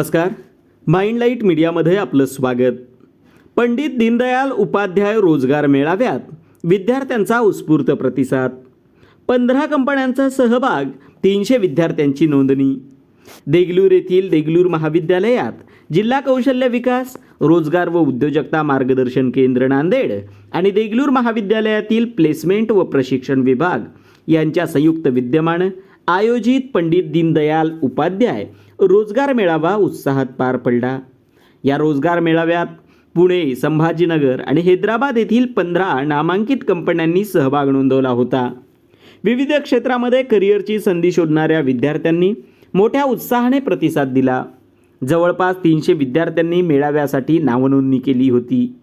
नमस्कार. माइंडलाईट मीडियामध्ये आपलं स्वागत. पंडित दीनदयाल उपाध्याय रोजगार मेळाव्यात विद्यार्थ्यांचा उत्स्फूर्त प्रतिसाद. पंधरा कंपन्यांचा सहभाग तीनशे विद्यार्थ्यांची नोंदणी. देगलूर येथील देगलूर महाविद्यालयात जिल्हा कौशल्य विकास रोजगार व उद्योजकता मार्गदर्शन केंद्र नांदेड आणि देगलूर महाविद्यालयातील प्लेसमेंट व प्रशिक्षण विभाग यांच्या संयुक्त विद्यमानं आयोजित पंडित दीनदयाल उपाध्याय रोजगार मेळावा उत्साहात पार पडला. या रोजगार मेळाव्यात पुणे संभाजीनगर आणि हैदराबाद येथील पंधरा नामांकित कंपन्यांनी सहभाग नोंदवला होता. विविध क्षेत्रामध्ये करिअरची संधी शोधणाऱ्या विद्यार्थ्यांनी मोठ्या उत्साहाने प्रतिसाद दिला. जवळपास तीनशे विद्यार्थ्यांनी मेळाव्यासाठी नावनोंदणी केली होती.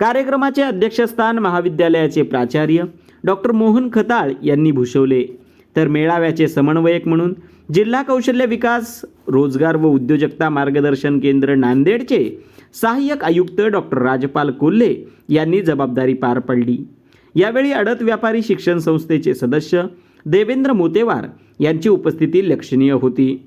कार्यक्रमाचे अध्यक्षस्थान महाविद्यालयाचे प्राचार्य डॉक्टर मोहन खताळ यांनी भूषवले. तर मेळाव्याचे समन्वयक म्हणून जिल्हा कौशल्य विकास रोजगार व उद्योजकता मार्गदर्शन केंद्र नांदेडचे सहाय्यक आयुक्त डॉक्टर राजपाल कोल्हे यांनी जबाबदारी पार पडली. यावेळी अडत व्यापारी शिक्षण संस्थेचे सदस्य देवेंद्र मोतेवार यांची उपस्थिती लक्षणीय होती.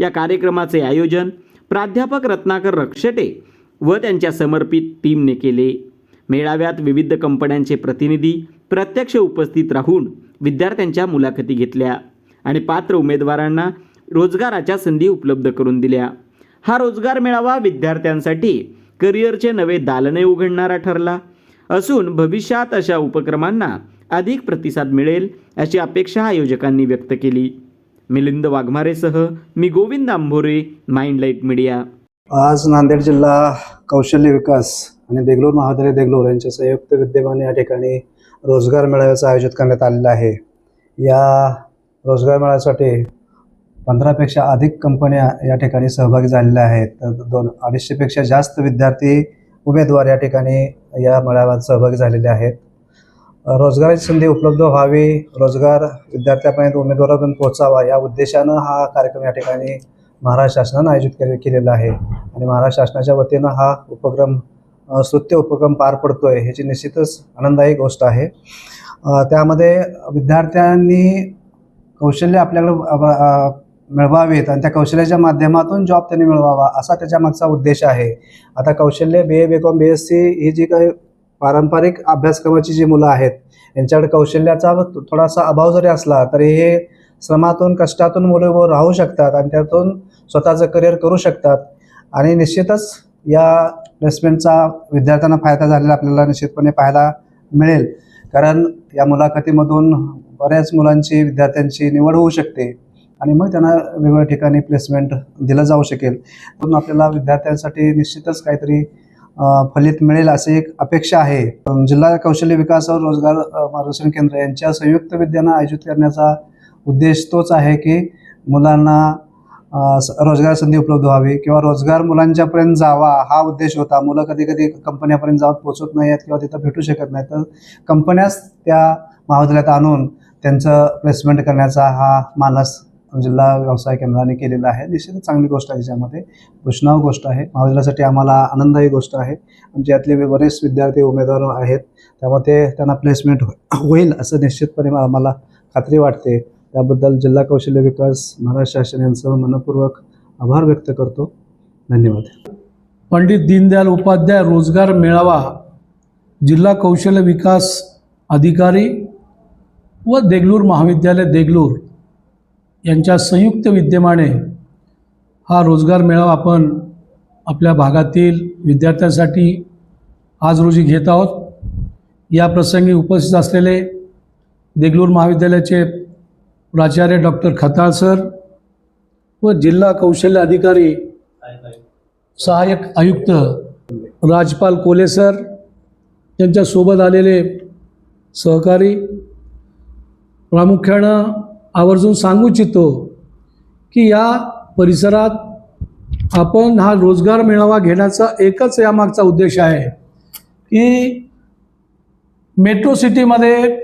या कार्यक्रमाचे आयोजन प्राध्यापक रत्नाकर रक्षटे व त्यांच्या समर्पित टीमने केले. मेळाव्यात विविध कंपन्यांचे प्रतिनिधी प्रत्यक्ष उपस्थित राहून विद्यार्थ्यांच्या मुलाखती घेतल्या आणि पात्र उमेदवारांना रोजगाराच्या संधी उपलब्ध करून दिल्या. हा रोजगार मेळावा विद्यार्थ्यांसाठी करिअरचे नवे दालने उघडणारा ठरला. असून भविष्यात अशा उपक्रमांना अधिक प्रतिसाद मिळेल अशी अपेक्षा आयोजकांनी व्यक्त केली. मिलिंद वाघमारेसह मी गोविंद आंभोरे माइंडलाईट मीडिया. आज नांदेड जिल्हा कौशल्य विकास आणि देगलूर महाविद्यालय देगलूर यांच्या संयुक्त विद्यमाने या ठिकाणी रोजगार मेळाव्याचं आयोजित करण्यात आलेलं आहे. या रोजगार मेळाव्यासाठी पंधरापेक्षा अधिक कंपन्या या ठिकाणी सहभागी झालेल्या आहेत. तर दोन अडीचशेपेक्षा जास्त विद्यार्थी उमेदवार या ठिकाणी या मेळाव्यात सहभागी झालेले आहेत. रोजगाराची संधी उपलब्ध व्हावी रोजगार विद्यार्थ्यापर्यंत उमेदवारापर्यंत पोहोचावा या उद्देशानं हा कार्यक्रम या ठिकाणी महाराष्ट्र शासनानं आयोजित केले केलेला आहे. आणि महाराष्ट्र शासनाच्या वतीनं हा उपक्रम स्तुत्य उपक्रम पार पडतो आहे ह्याची निश्चितच आनंददायी गोष्ट आहे. त्यामध्ये विद्यार्थ्यांनी कौशल्य आपल्याकडे मिळवावीत आणि त्या कौशल्याच्या माध्यमातून जॉब त्यांनी मिळवावा असा त्याच्या मागचा उद्देश आहे. आता कौशल्य B A B Com B S C ही जी काही पारंपरिक अभ्यासक्रमाची जी मुलं आहेत यांच्याकडे कौशल्याचा थोडासा अभाव जरी असला तरी हे श्रमातून कष्टातून मुलं राहू शकतात आणि त्यातून स्वतःचं करिअर करू शकतात. आणि निश्चितच या प्लेसमेंटचा विद्यार्थ्यांना फायदा झालेला आपल्याला निश्चितपणे पाहायला मिळेल. कारण या मुलाखतीमधून बऱ्याच मुलांची विद्यार्थ्यांची निवड होऊ शकते आणि मग त्यांना वेगवेगळ्या ठिकाणी प्लेसमेंट दिलं जाऊ शकेल. म्हणून आपल्याला विद्यार्थ्यांसाठी निश्चितच काहीतरी फलित मिळेल अशी एक अपेक्षा आहे. जिल्हा कौशल्य विकास व रोजगार मार्गदर्शन केंद्र यांच्या संयुक्त विद्यानं आयोजित करण्याचा उद्देश तोच आहे की मुलांना रोजगार संधी उपलब्ध व्हावी किंवा रोजगार मुलांच्यापर्यंत जावा हा उद्देश होता. मुलं कधी कधी कंपन्यापर्यंत जाऊन पोचत नाही आहेत किंवा तिथं भेटू शकत नाही तर कंपन्याच त्या महाविद्यालयात आणून त्यांचं प्लेसमेंट करण्याचा हा मानस जिल्हा व्यवसाय केंद्राने केलेला आहे. निश्चितच चांगली गोष्ट आहे त्याच्यामध्ये घोषणाव गोष्ट आहे. महाविद्यालयासाठी आम्हाला आनंददायी गोष्ट आहे. म्हणजे यातले बरेच विद्यार्थी उमेदवार आहेत. त्यामुळे ते त्यांना प्लेसमेंट होईल असं निश्चितपणे आम्हाला खात्री वाटते. त्याबद्दल जिल्हा कौशल्य विकास महाराष्ट्र शासन यांचं मनपूर्वक आभार व्यक्त करतो. धन्यवाद. पंडित दीनदयाल उपाध्याय रोजगार मेळावा जिल्हा कौशल्य विकास अधिकारी व देगलूर महाविद्यालय देगलूर यांच्या संयुक्त विद्यमाने हा रोजगार मेळावा आपण आपल्या भागातील विद्यार्थ्यांसाठी आज रोजी घेत आहोत. या प्रसंगी उपस्थित असलेले देगलूर महाविद्यालयाचे प्राचार्य डॉक्टर खताळ सर व जिल्हा कौशल्य अधिकारी सहाय्यक आयुक्त राजपाल कोले सर त्यांच्यासोबत आलेले सहकारी प्रामुख्यानं आवर्जून सांगू इच्छितो की या परिसरात आपण हा रोजगार मेळावा घेण्याचा एकच यामागचा उद्देश आहे की मेट्रो सिटीमध्ये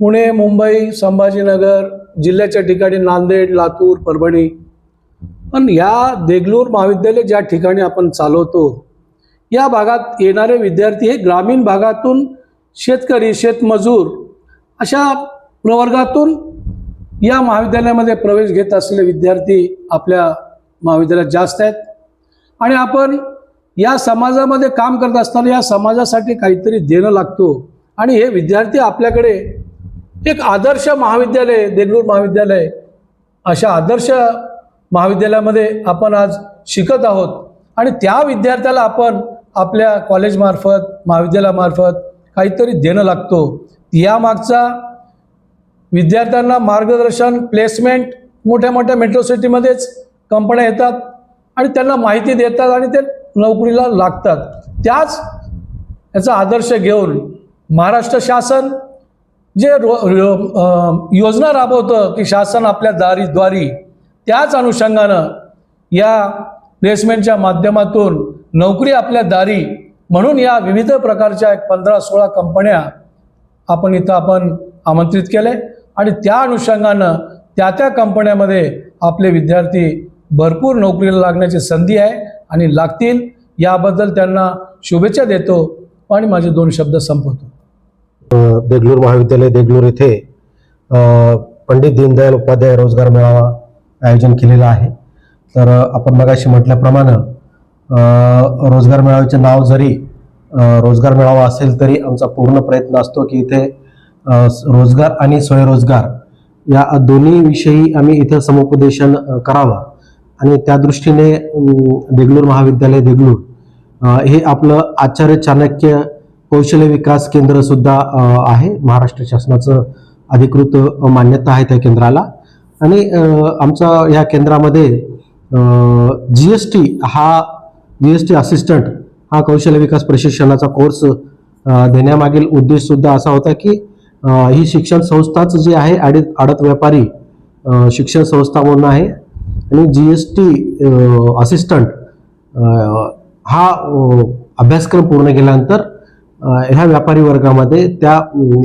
पुणे मुंबई संभाजीनगर जिल्ह्याच्या ठिकाणी नांदेड लातूर परभणी. पण या देगलूर महाविद्यालय ज्या ठिकाणी आपण चालवतो या भागात येणारे विद्यार्थी हे ग्रामीण भागातून शेतकरी शेतमजूर अशा प्रवर्गातून या महाविद्यालयामध्ये प्रवेश घेत असलेले विद्यार्थी आपल्या महाविद्यालयात जास्त आहेत. आणि आपण या समाजामध्ये काम करत असताना या समाजासाठी काहीतरी देणं लागतो. आणि हे विद्यार्थी आपल्याकडे एक आदर्श महाविद्यालय देगलूर महाविद्यालय अशा आदर्श महाविद्यालयामध्ये आपण आज शिकत आहोत. आणि त्या विद्यार्थ्याला आपण आपल्या कॉलेजमार्फत महाविद्यालयामार्फत काहीतरी देणं लागतो. यामागचा विद्यार्थ्यांना मार्गदर्शन प्लेसमेंट मोठ्या मोठ्या मेट्रो सिटीमध्येच कंपन्या येतात आणि त्यांना माहिती देतात आणि ते नोकरीला लागतात. त्याच याचा आदर्श घेऊन महाराष्ट्र शासन जे रो रो- योजना राबवतं की शासन आपल्या दारी द्वारी त्याच अनुषंगानं या प्लेसमेंटच्या माध्यमातून नोकरी आपल्या दारी म्हणून या विविध प्रकारच्या एक पंधरा सोळा कंपन्या आपण इथं आपण आमंत्रित केले आणि त्या अनुषंगानं त्या त्या कंपन्यामध्ये आपले विद्यार्थी भरपूर नोकरीला लागण्याची संधी आहे आणि लागतील. याबद्दल त्यांना शुभेच्छा देतो आणि माझे दोन शब्द संपवतो. देगलूर महाविद्यालय देगलूर येथे पंडित दीनदयाल उपाध्याय रोजगार मेळावा आयोजन केलेला आहे. तर आपण मगाशी म्हटल्याप्रमाणे रोजगार मेळाव्याचे नाव जरी रोजगार मेळावा असेल तरी आमचा पूर्ण प्रयत्न असतो की इथे रोजगार आणि स्वयंरोजगार या दोन्ही विषयी आम्ही इथं समुपदेशन करावं. आणि त्या दृष्टीने देगलूर महाविद्यालय देगलूर हे आपलं आचार्य चाणक्य कौशल्य विकास केंद्र सुद्धा आहे. महाराष्ट्र शासनाचं अधिकृत मान्यता आहे त्या केंद्राला. आणि आमचा या केंद्रामध्ये जी एस टी हा जी एस टी असिस्टंट हा कौशल्य विकास प्रशिक्षणाचा कोर्स देण्यामागील उद्देश सुद्धा असा होता की ही शिक्षण संस्थाच जी आहे आडत आडत व्यापारी शिक्षण संस्था म्हणून आहे. आणि जी एस टी असिस्टंट हा अभ्यासक्रम पूर्ण केल्यानंतर ह्या व्यापारी वर्गामध्ये त्या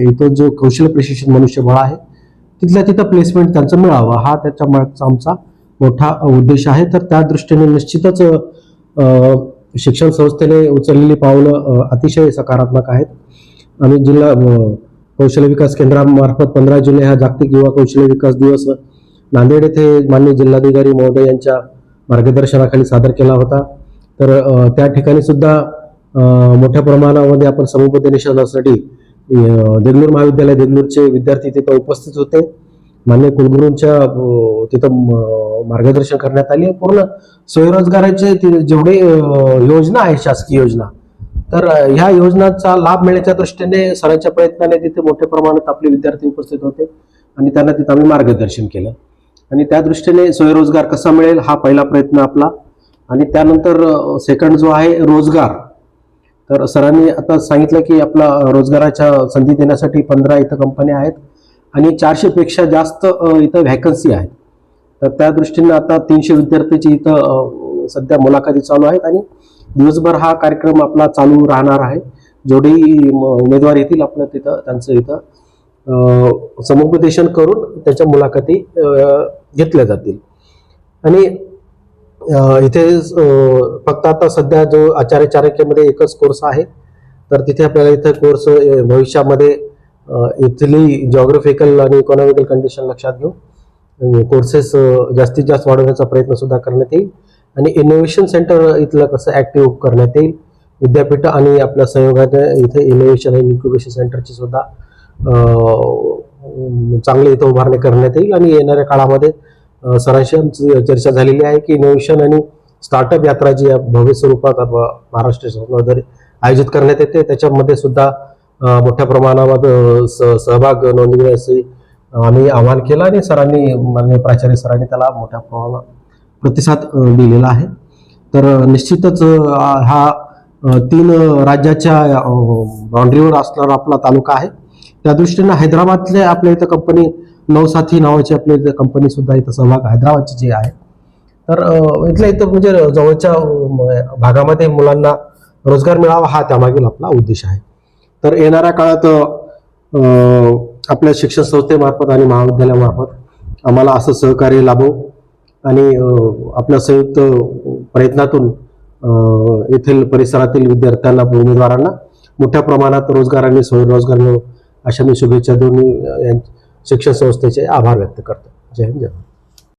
इथं जो कौशल्य प्रशिक्षण मनुष्यबळ आहे तिथल्या तिथं प्लेसमेंट त्यांचं मिळावं. हा त्याच्या मागचा आमचा मोठा उद्देश आहे. तर त्या दृष्टीने निश्चितच शिक्षण संस्थेने उचललेली पावलं अतिशय सकारात्मक आहेत. आणि जिल्हा कौशल्य विकास केंद्रामार्फत पंधरा जुलै हा जागतिक युवा कौशल्य विकास दिवस नांदेड येथे मान्य जिल्हाधिकारी महोदय यांच्या मार्गदर्शनाखाली सादर केला होता. तर त्या ठिकाणी सुद्धा मोठ्या प्रमाणामध्ये आपण समुपदेशनासाठी देगलूर महाविद्यालय देगलूरचे विद्यार्थी तिथं उपस्थित होते. मान्य कुलगुरूंच्या तिथं मार्गदर्शन करण्यात आले. पूर्ण स्वयंरोजगाराचे ते जेवढे योजना आहे शासकीय योजना तर ह्या योजनांचा लाभ मिळण्याच्या दृष्टीने सरांच्या प्रयत्नाने तिथे मोठ्या प्रमाणात आपले विद्यार्थी उपस्थित होते आणि त्यांना तिथं आम्ही मार्गदर्शन केलं. आणि त्या दृष्टीने स्वयंरोजगार कसा मिळेल हा पहिला प्रयत्न आपला. आणि त्यानंतर सेकंड जो आहे रोजगार. तर सरांनी आता सांगितलं की आपला रोजगाराच्या संधी देण्यासाठी पंधरा इथं कंपन्या आहेत आणि चारशेपेक्षा जास्त इथं व्हॅकन्सी आहेत. तर त्या दृष्टीने आता तीनशे विद्यार्थ्याची इथं सध्या मुलाखती चालू आहेत आणि दिवसभर हा कार्यक्रम आपला चालू राहणार आहे. जेवढे उमेदवार येतील आपलं तिथं त्यांचं इथं समुपदेशन करून त्याच्या मुलाखती घेतल्या जातील. आणि इथे फक्त आता सध्या जो आचार्य चारक्यमध्ये एकच कोर्स आहे तर तिथे आपल्याला इथे कोर्स भविष्यामध्ये इथली जॉग्राफिकल आणि इकॉनॉमिकल कंडिशन लक्षात घेऊन कोर्सेस जास्तीत जास्त वाढवण्याचा प्रयत्न सुद्धा करण्यात येईल. आणि इनोव्हेशन सेंटर इथलं कसं ऍक्टिव्ह करण्यात येईल विद्यापीठ आणि आपल्या सहयोगाने इथे इनोव्हेशन आणि इन्क्युबेशन सेंटरची सुद्धा चांगली इथं उभारणी करण्यात येईल. आणि येणाऱ्या काळामध्ये सरांशी आमची चर्चा झालेली आहे की इनोव्हेशन आणि स्टार्टअप यात्रा जी या भव्य स्वरूपात महाराष्ट्र शासनाद्वारे आयोजित करण्यात येते त्याच्यामध्ये सुद्धा मोठ्या प्रमाणावर स- सहभाग नोंदविण्याचे आम्ही आवाहन केलं आणि सरांनी माननीय प्राचार्य सरांनी त्याला मोठ्या प्रमाणात प्रतिसाद दिलेला आहे. तर निश्चितच हा तीन राज्याच्या बाउंड्रीवर असणारा आपला तालुका आहे. त्या दृष्टीनं हैदराबादले आपल्या इथं कंपनी नवसाथी नावाची आपल्या इथं कंपनी सुद्धा इथं सहभाग हैदराबादची जी आहे. तर इथल्या इथं म्हणजे जवळच्या भागामध्ये मुलांना रोजगार मिळावा हा त्यामागील आपला उद्देश आहे. तर येणाऱ्या काळात आपल्या शिक्षण संस्थेमार्फत आणि महाविद्यालयामार्फत आम्हाला असं सहकार्य लाभो आणि आपल्या संयुक्त प्रयत्नातून येथील परिसरातील विद्यार्थ्यांना उमेदवारांना मोठ्या प्रमाणात रोजगार आणि स्वयंरोजगार अशा मी शुभेच्छा दोन्ही शिक्षण संस्थेचे आभार व्यक्त करतो. जय हिंद जय